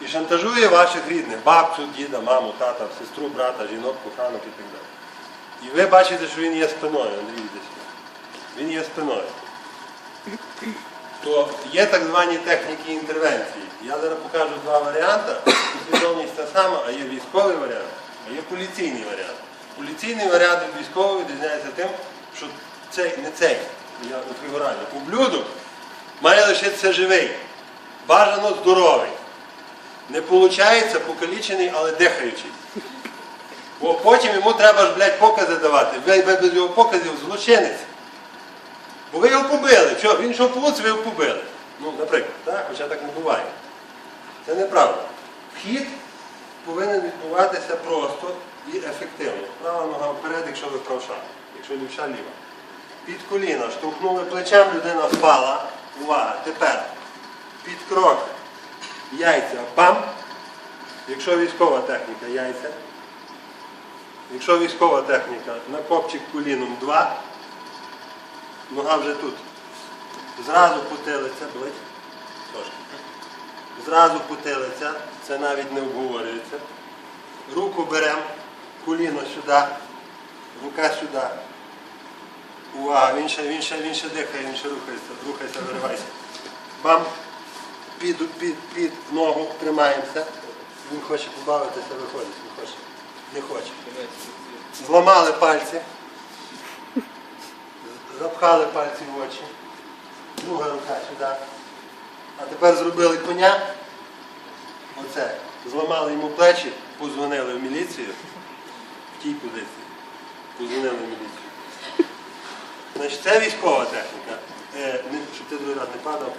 і шантажує ваших рідних, бабцю, діда, маму, тата, сестру, брата, жінок, коханок і так далі. І ви бачите, що він є спиною, Андрій йде. Він є спиною. То є так звані техніки інтервенції. Я зараз покажу два варіанти. Послідовність та сама, а є військовий варіант, а є поліційний варіант. Поліційний варіант від військового відрізняється тим, що цей, не цей, я от фігурально, ублюдок має лишитися живий, бажано здоровий. Не виходить покалічений, але дихаючий. Бо потім йому треба ж, блядь, покази давати. Ви без його показів злочинець. Бо ви його побили. Що, він йшов вулиці, ви його побили. Ну, наприклад, так? хоча так не буває. Це неправда. Вхід повинен відбуватися просто і ефективно. Права нога вперед, якщо ви правша, якщо лівша ліва. Під коліна штовхнули плечем, людина впала. Увага, тепер під крок яйця бам. Якщо військова техніка яйця. Якщо військова техніка на копчик коліном 2, нога вже тут. Зразу потилиця, болить. Трошки. Зразу потилиця, це навіть не обговорюється. Руку беремо, коліно сюди, рука сюди. Увага, він ще, він ще, він ще дихає, він ще рухається, рухайся, виривайся. Бам! Під, під, під ногу тримаємося. Він хоче побавитися, виходить, не хоче. Не хоче. Зламали пальці. Запхали пальці в очі. Друга рука сюди. А тепер зробили коня. Оце. Зламали йому плечі, позвонили в міліцію. В тій позиції. Позвонили в міліцію. Значить, це військова техніка. Е, щоб ти другий раз не падав.